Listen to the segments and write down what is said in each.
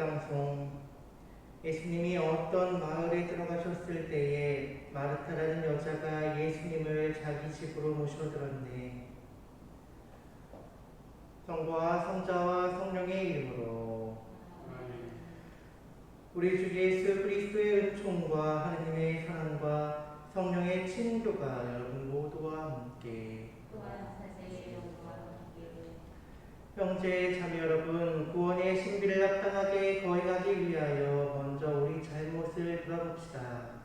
묵당송 예수님이 어떤 마을에 들어가셨을 때에 마르타라는 여자가 예수님을 자기 집으로 모셔들었네. 성부와 성자와 성령의 이름으로. 우리 주 예수 그리스도의 은총과 하느님의 사랑과 성령의 친교가 여러분 모두와 함께 형제 자매 여러분 구원의 신비를 합당하게 거행하기 위하여 먼저 우리 잘못을 돌아봅시다.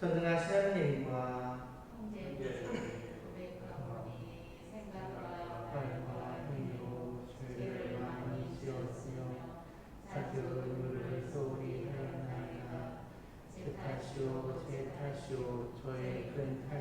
전능하신 하나님과 말과 행위로 죄를 많이 지었으며 사교를 소리 하였나이다. 제 탓이오 제 탓이오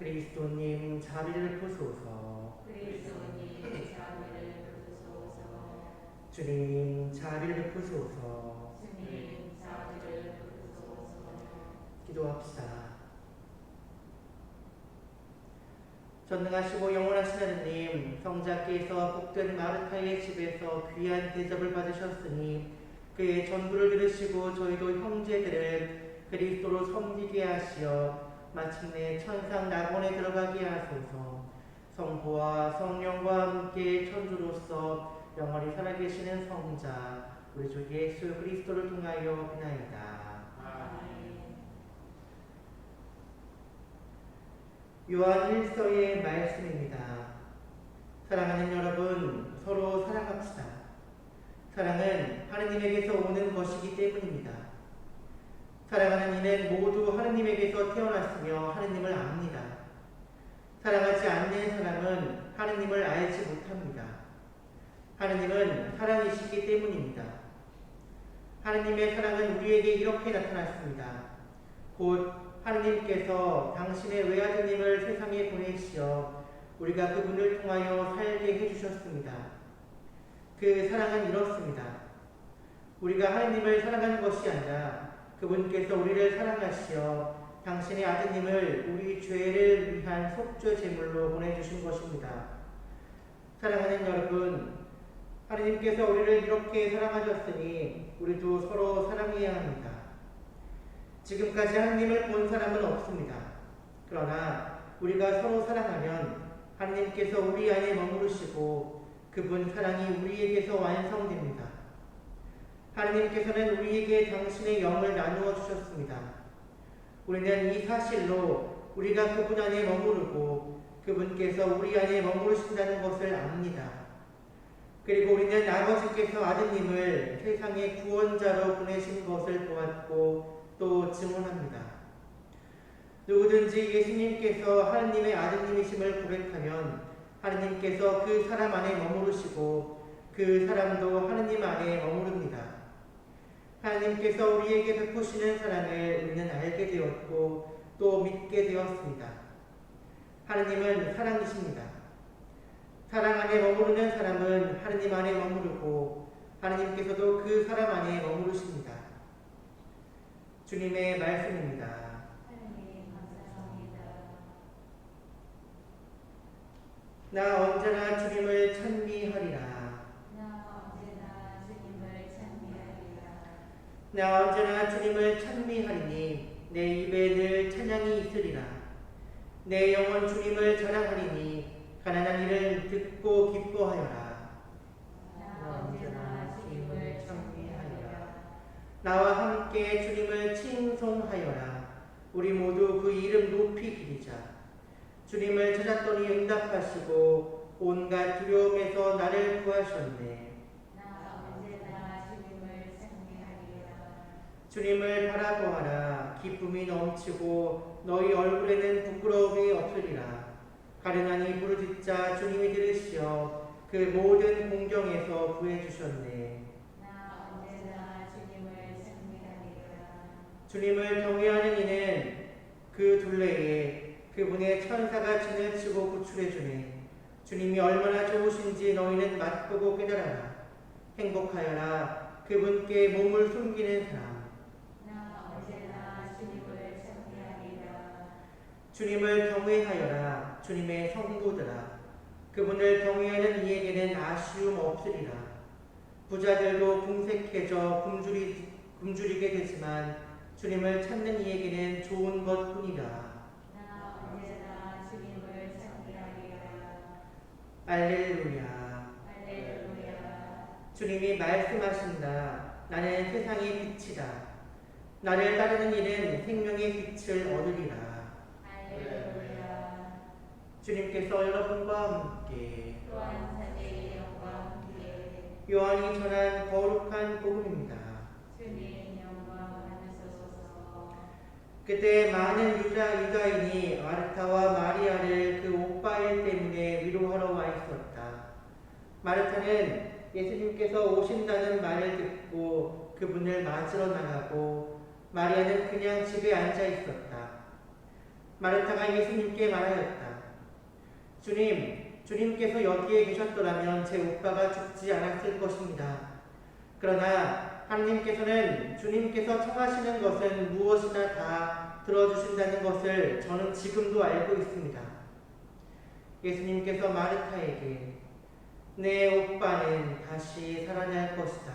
그리스도님 자비를 베푸소서. 주님 자비를 베푸소서. 기도합시다. 전능하시고 영원하신 하나님, 성자께서 복된 마르타의 집에서 귀한 대접을 받으셨으니 그의 전부를 들으시고 저희도 형제들을 그리스도로 섬기게 하시어 마침내 천상 낙원에 들어가게 하소서. 성부와 성령과 함께 천주로서 영원히 살아계시는 성자 우리 주 예수 그리스도를 통하여 비나이다. 요한 1서의 말씀입니다. 사랑하는 여러분, 서로 사랑합시다. 사랑은 하느님에게서 오는 것이기 때문입니다. 사랑하는 이는 모두 하느님에게서 태어났으며 하느님을 압니다. 사랑하지 않는 사람은 하느님을 알지 못합니다. 하느님은 사랑이시기 때문입니다. 하느님의 사랑은 우리에게 이렇게 나타났습니다. 곧 하느님께서 당신의 외아드님을 세상에 보내시어 우리가 그분을 통하여 살게 해주셨습니다. 그 사랑은 이렇습니다. 우리가 하느님을 사랑하는 것이 아니라 그분께서 우리를 사랑하시어 당신의 아드님을 우리 죄를 위한 속죄 제물로 보내주신 것입니다. 사랑하는 여러분, 하느님께서 우리를 이렇게 사랑하셨으니 우리도 서로 사랑해야 합니다. 지금까지 하나님을 본 사람은 없습니다. 그러나 우리가 서로 사랑하면 하나님께서 우리 안에 머무르시고 그분 사랑이 우리에게서 완성됩니다. 하나님께서는 우리에게 당신의 영을 나누어 주셨습니다. 우리는 이 사실로 우리가 그분 안에 머무르고 그분께서 우리 안에 머무르신다는 것을 압니다. 그리고 우리는 아버지께서 아드님을 세상의 구원자로 보내신 것을 보았고 또 증언합니다. 누구든지 예수님께서 하느님의 아드님이심을 고백하면 하느님께서 그 사람 안에 머무르시고 그 사람도 하느님 안에 머무릅니다. 하나님께서 우리에게 베푸시는 사랑을 우리는 알게 되었고 또 믿게 되었습니다. 하느님은 사랑이십니다. 사랑 안에 머무르는 사람은 하느님 안에 머무르고 하느님께서도 그 사람 안에 머무르십니다. 주님의 말씀입니다. 나 언제나 주님을 찬미하리라. 나 언제나 주님을 찬미하리니 내 입에 늘 찬양이 있으리라. 내 영혼 주님을 자랑하리니 가난한 이를 듣고 기뻐하여라. 나 언제나 주님을 찬미하리라. 나와 함께 주님을 칭송하여라. 우리 모두 그 이름 높이 기리자. 주님을 찾았더니 응답하시고 온갖 두려움에서 나를 구하셨네. 주님을 바라보아라. 기쁨이 넘치고 너희 얼굴에는 부끄러움이 없으리라. 가르나니 부르짖자 주님이 들으시어 그 모든 공경에서 구해주셨네. 나 언제나 주님을 찬미하리라. 주님을 경외하는 이는 그 둘레에 그분의 천사가 진을 치고 구출해주네. 주님이 얼마나 좋으신지 너희는 맛보고 깨달아라. 행복하여라. 그분께 몸을 숨기는 사람. 주님을 경외하여라. 주님의 성도들아. 그분을 경외하는 이에게는 아쉬움 없으리라. 부자들도 궁색해져 굶주리, 굶주리게 되지만 주님을 찾는 이에게는 좋은 것 뿐이라. 나 언제나 주님을 찬미하리라. 알렐루야. 할렐루야. 주님이 말씀하신다. 나는 세상의 빛이다. 나를 따르는 이는 생명의 빛을 얻으리라. 주님께서 여러분과 함께 요한이 전한 거룩한 복음입니다. 그때 많은 유다 유다인이 마르타와 마리아를 그 오빠일 때문에 위로하러 와 있었다. 마르타는 예수님께서 오신다는 말을 듣고 그분을 맞으러 나가고 마리아는 그냥 집에 앉아 있었다. 마르타가 예수님께 말하였다. 주님, 주님께서 여기에 계셨더라면 제 오빠가 죽지 않았을 것입니다. 그러나 하나님께서는 주님께서 청하시는 것은 무엇이나 다 들어주신다는 것을 저는 지금도 알고 있습니다. 예수님께서 마르타에게 내 오빠는 다시 살아날 것이다.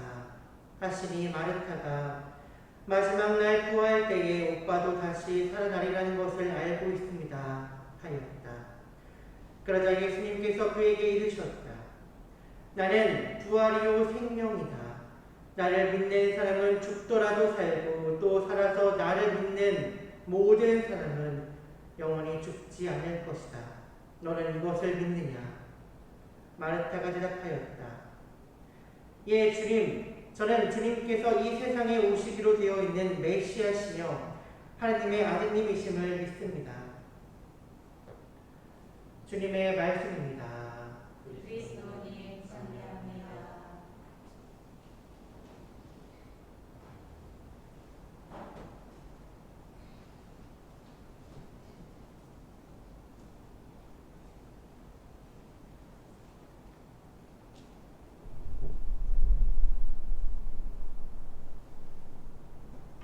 하시니 마르타가 마지막 날 구할 때에 오빠도 다시 살아나리라는 것을 알고 있습니다. 하였다. 그러자 예수님께서 그에게 이르셨다. 나는 부활이요 생명이다. 나를 믿는 사람은 죽더라도 살고 또 살아서 나를 믿는 모든 사람은 영원히 죽지 않을 것이다. 너는 이것을 믿느냐? 마르타가 대답하였다. 예, 주님. 저는 주님께서 이 세상에 오시기로 되어 있는 메시아시며 하나님의 아드님이심을 믿습니다. 주님의 말씀입니다. 그리스도님 찬미합니다.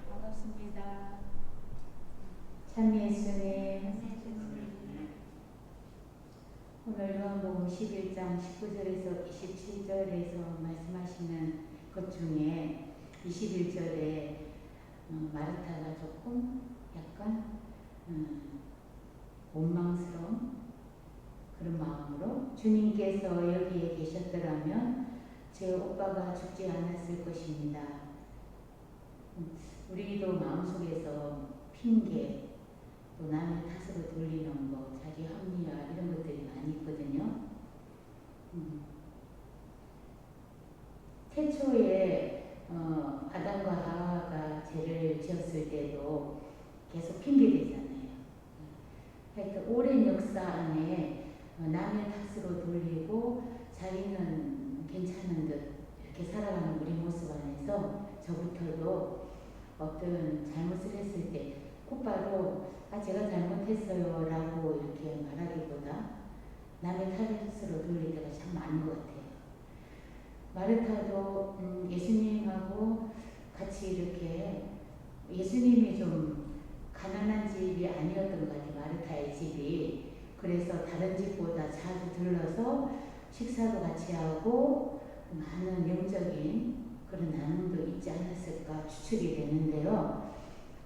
반갑습니다. 참 예수님 오늘 요한복음 11장 19절에서 27절에서 말씀하시는 것 중에 21절에 어, 마르타가 조금 약간 음, 원망스러운 그런 마음으로 주님께서 여기에 계셨더라면 제 오빠가 죽지 않았을 것입니다. 음, 우리도 마음속에서 핑계 또 남의 탓으로 돌리는 거, 자기 합리화 이런 것들이 많이 있거든요. 음. 태초에 어, 아담과 하와가 죄를 지었을 때도 계속 핑계대잖아요. 하여튼 오랜 역사 안에 어, 남의 탓으로 돌리고 자기는 괜찮은 듯 이렇게 살아가는 우리 모습 안에서 저부터도 어떤 잘못을 했을 때 곧바로 아 제가 잘못했어요 라고 이렇게 말하기보다 남의 탓으로 돌릴 때가 참 많은 것 같아요. 마르타도 음, 예수님하고 같이 이렇게 예수님이 좀 가난한 집이 아니었던 것 같아요. 마르타의 집이. 그래서 다른 집보다 자주 들러서 식사도 같이 하고 많은 영적인 그런 나눔도 있지 않았을까 추측이 되는데요.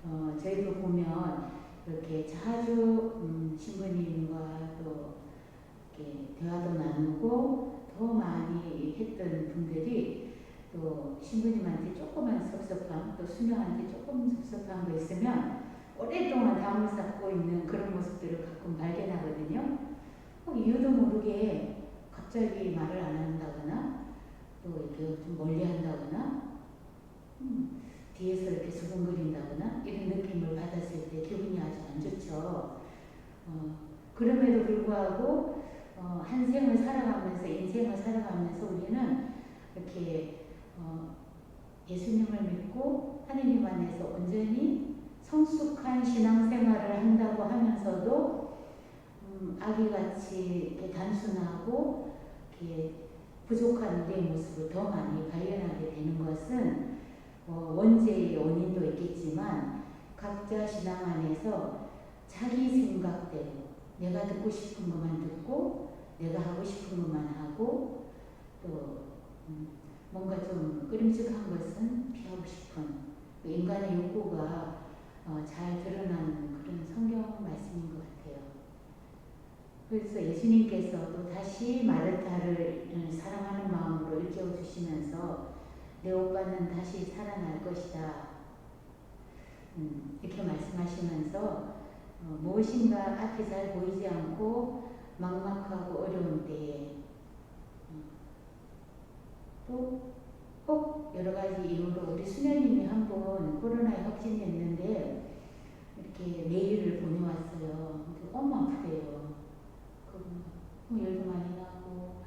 어, 저희도 보면 이렇게 자주 음, 신부님과 또 이렇게 대화도 나누고 더 많이 했던 분들이 또 신부님한테 조그만 섭섭함, 또 수녀한테 조금 섭섭한 거 있으면 오랫동안 담을 쌓고 있는 그런 모습들을 가끔 발견하거든요. 어, 이유도 모르게 갑자기 말을 안 한다거나 또 이렇게 좀 멀리 한다거나 음, 뒤에서 이렇게 수근거린다거나 이런 느낌을 받았을 때 기분이 아주 안 좋죠. 어, 그럼에도 불구하고 어, 한 생을 살아가면서 인생을 살아가면서 우리는 이렇게 어, 예수님을 믿고 하느님 안에서 온전히 성숙한 신앙생활을 한다고 하면서도 음, 아기같이 단순하고 부족한 우리의 모습을 더 많이 발견하게 되는 것은 어, 원죄의 원인도 있겠지만 각자 신앙 안에서 자기 생각대로 내가 듣고 싶은 것만 듣고 내가 하고 싶은 것만 하고 또 음, 뭔가 좀 끄림직한 것은 피하고 싶은 그 인간의 욕구가 어, 잘 드러나는 그런 성경 말씀인 것 같아요. 그래서 예수님께서 또 다시 마르타를 음, 사랑하는 마음으로 일깨워 주시면서 내 오빠는 다시 살아날 것이다. 음, 이렇게 말씀하시면서 어, 무엇인가 앞이 잘 보이지 않고 막막하고 어려운 때에 또 꼭 여러 가지 이유로 우리 수녀님이 한 번 코로나에 확진됐는데 이렇게 메일을 보내왔어요. 너무 아프대요. 그뭐 열도 많이 나고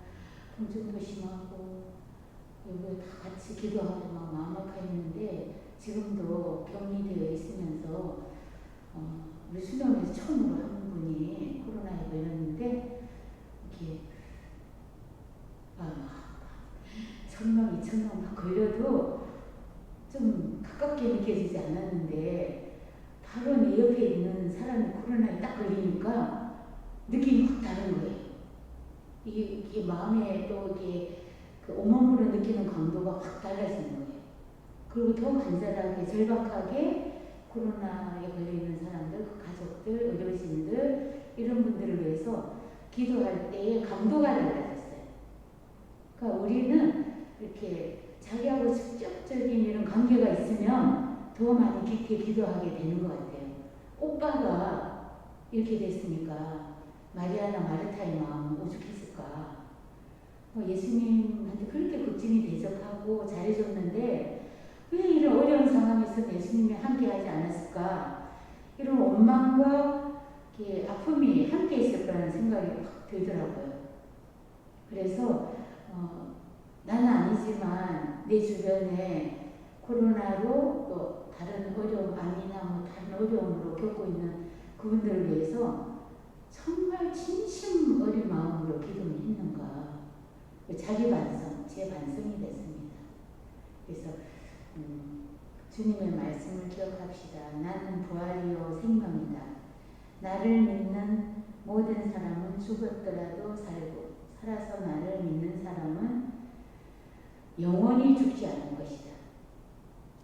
통증도 심하고 여기 다 같이 기도하고 막 막막했는데 지금도 격리되어 있으면서 어, 우리 수녀에서 처음으로 한 분이 코로나에 걸렸는데 이렇게 아, 천명, 이천명 막 걸려도 좀 가깝게 느껴지지 않았는데 바로 내 옆에 있는 사람이 코로나에 딱 걸리니까 느낌이 확 다른 거예요. 이게, 이게 마음에 또 이게 그 온몸으로 느끼는 강도가 확 달라지는 거예요. 그리고 더 간절하게 절박하게 코로나에 걸려 있는 사람들, 그 가족들, 의료진들 이런 분들을 위해서 기도할 때의 강도가 달라졌어요. 그러니까 우리는 이렇게 자기하고 직접적인 이런 관계가 있으면 더 많이 깊게 기도하게 되는 것 같아요. 오빠가 이렇게 됐으니까 마리아나 마르타의 마음은 오죽했을까. 뭐 예수님한테 그렇게 걱정이 대적하고 잘해줬는데 왜 이런 어려운 상황에서 예수님이 함께하지 않았을까? 이런 원망과 아픔이 함께 있을 거라는 생각이 확 들더라고요. 그래서 어, 나는 아니지만 내 주변에 코로나로 또 다른 어려움, 암이나 뭐 다른 어려움으로 겪고 있는 그분들을 위해서 정말 진심 어린 마음으로 기도를 했는가. 자기 반성, 제 반성이 됐습니다. 그래서 음, 주님의 말씀을 기억합시다. 나는 부활이요 생명이다. 나를 믿는 모든 사람은 죽었더라도 살고 살아서 나를 믿는 사람은 영원히 죽지 않을 것이다.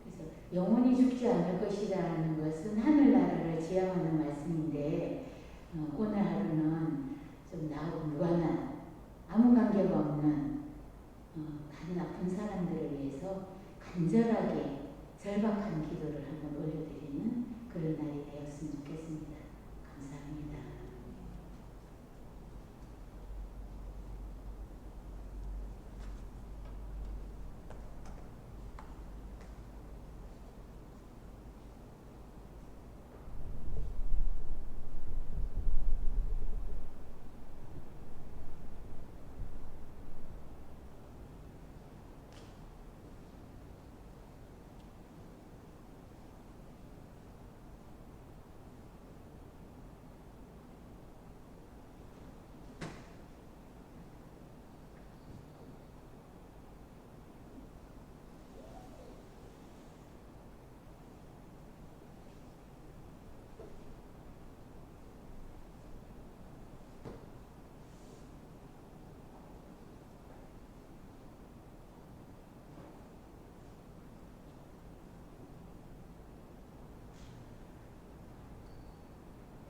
그래서 영원히 죽지 않을 것이라는 것은 하늘나라를 지향하는 말씀인데 어, 오늘 하루는 좀 나하고 무관한 아무 관계가 없는 어, 다른 아픈 사람들을 위해서 간절하게 절박한 기도를 한번 올려드리는 그런 날이 되었으면 좋겠습니다. 감사합니다.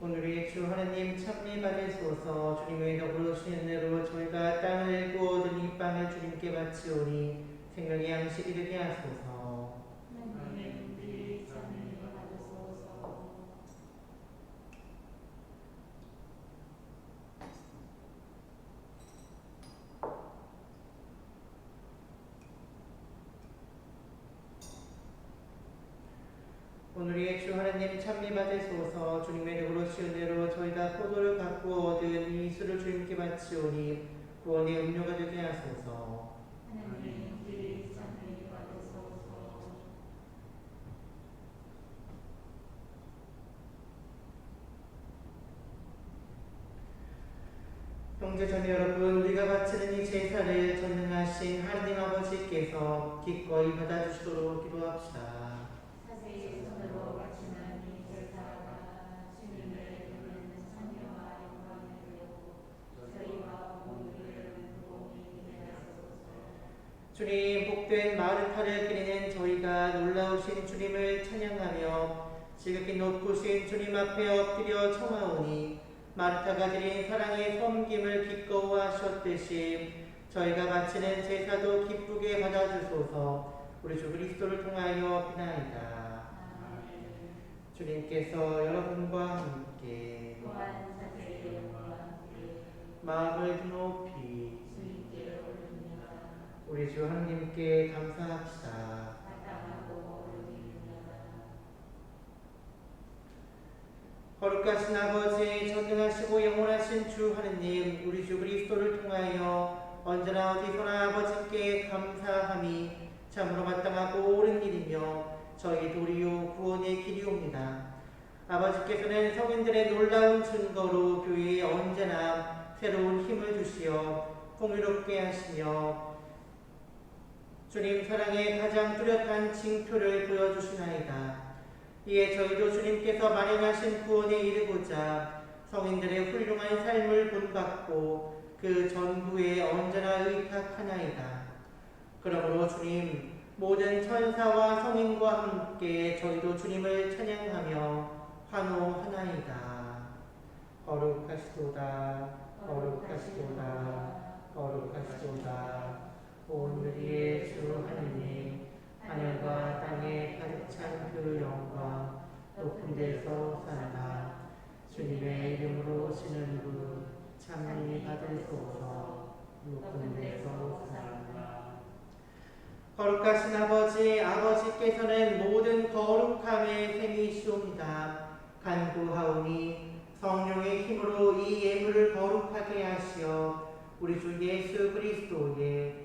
오늘의 주 하나님 참미 받으소서 주님의 더불어 주시는 대로 저희가 땅을 구워 얻은 이 빵을 주님께 바치오니 생명의 양식이 되게 하소서 하나님 우리 참여 받으소서 오늘의 주 하나님 찬미 받으소서 주님의 이름으로 시은 대로 저희가 포도를 갖고 얻은 이 술을 주님께 바치오니 구원의 음료가 되게 하소서. 받으소서. 형제 자매 여러분 우리가 바치는 이 제사를 전능하신 하나님 아버지께서 기꺼이 받아주시도록 기도합시다 사세의 손으로 바치는 이 제사가 주님의 이름은 찬미와 영광이 되고 저희와 모두를 복이 되게 하소서 주님 복된 마르타를 기리는 저희가 놀라우신 주님을 찬양하며 지극히 높으신 주님 앞에 엎드려 청하오니 마르타가 드린 사랑의 섬김을 기꺼워하셨듯이 저희가 바치는 제사도 기쁘게 받아주소서 우리 주 그리스도를 통하여 비나이다. 주님께서 여러분과 함께 마음을 높이 우리 주 하나님께 감사합시다 거룩하신 아버지 전능하시고 영원하신 주 하느님 우리 주 그리스도를 통하여 언제나 어디서나 아버지께 감사함이 참으로 마땅하고 옳은 일이며 저희 도리요 구원의 길이옵니다. 아버지께서는 성인들의 놀라운 증거로 교회에 언제나 새로운 힘을 주시어 풍요롭게 하시며 주님 사랑의 가장 뚜렷한 징표를 보여주시나이다. 이에 저희도 주님께서 마련하신 구원에 이르고자 성인들의 훌륭한 삶을 본받고 그 전부에 언제나 의탁하나이다. 그러므로 주님 모든 천사와 성인과 함께 저희도 주님을 찬양하며 환호하나이다. 거룩하시도다 거룩하시도다 거룩하시도다 오늘의 주 하느님 하늘과 땅에 가득 찬 그 영광 높은 데서 살아 주님의 이름으로 오시는 분 참미 받으소서 높은 데서 살아 거룩하신 아버지 아버지께서는 모든 거룩함의 셈이시옵니다. 간구하오니 성령의 힘으로 이 예물을 거룩하게 하시어 우리 주 예수 그리스도의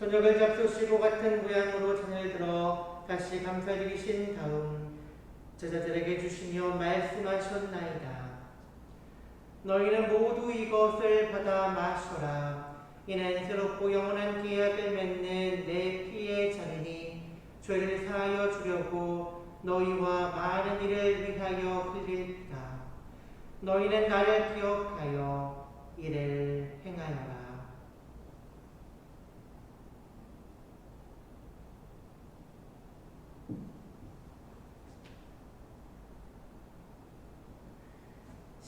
저녁을 잡수시고 같은 모양으로 잔을 들어 다시 감사드리신 다음 제자들에게 주시며 말씀하셨나이다. 너희는 모두 이것을 받아 마셔라. 이는 새롭고 영원한 계약을 맺는 내 피의 잔이니 죄를 사하여 주려고 너희와 많은 이를 위하여 흘릴다. 너희는 나를 기억하여 이를 행하여라.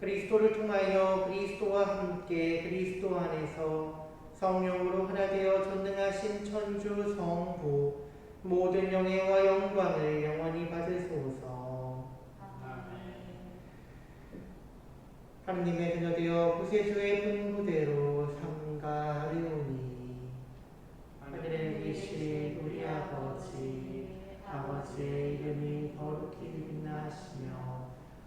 그리스도를 통하여 그리스도와 함께 그리스도 안에서 성령으로 하나 되어 전능하신 천주 성부 모든 영예와 영광을 영원히 받으소서. 하느님의 자녀되어 구세주의 분부대로 삼가하리오니 하늘에 계신 우리 아버지 아버지의 이름이 거룩히 빛나시며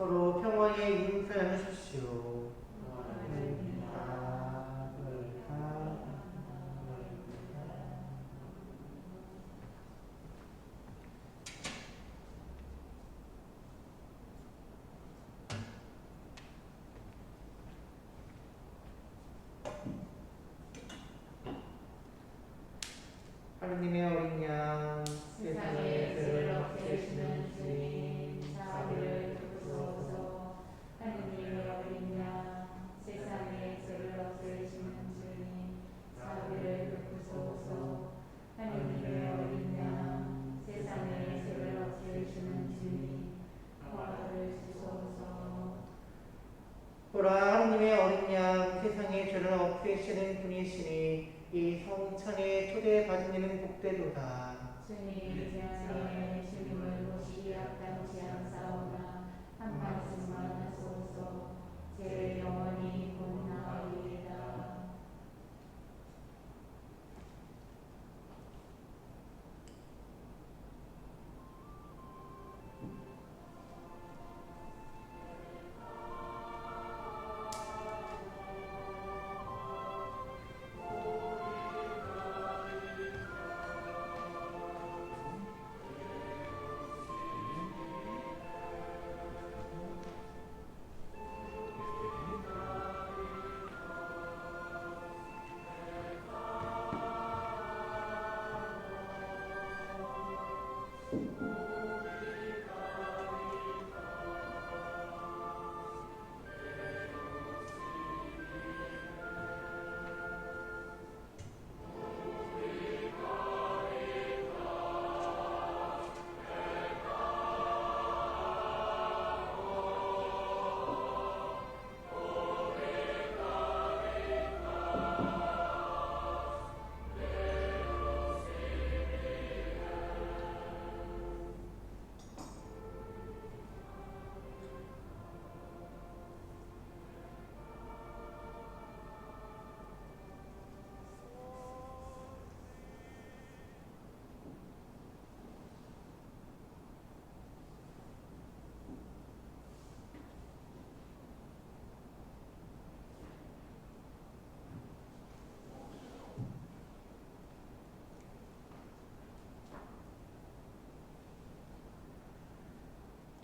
서로 평화의 인사 나누십시오. 하느님의 어린 양 세상의 복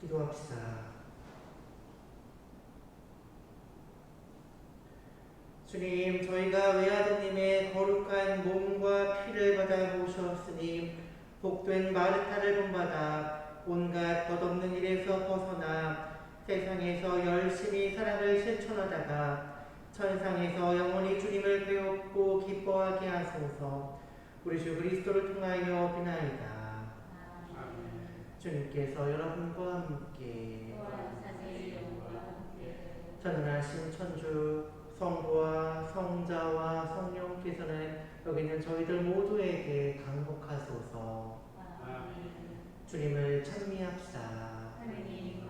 기도합시다. 주님, 저희가 외아드님의 거룩한 몸과 피를 받아 모셨으니 복된 마르타를 본받아 온갖 덧없는 일에서 벗어나 세상에서 열심히 사랑을 실천하다가 천상에서 영원히 주님을 배웠고 기뻐하게 하소서 우리 주 그리스도를 통하여 비나이다. 주님께서 여러분과 함께 전능하신 천주 성부와 성자와 성령께서는 여기 있는 저희들 모두에게 강복하소서. 주님을 찬미합시다. 하느님.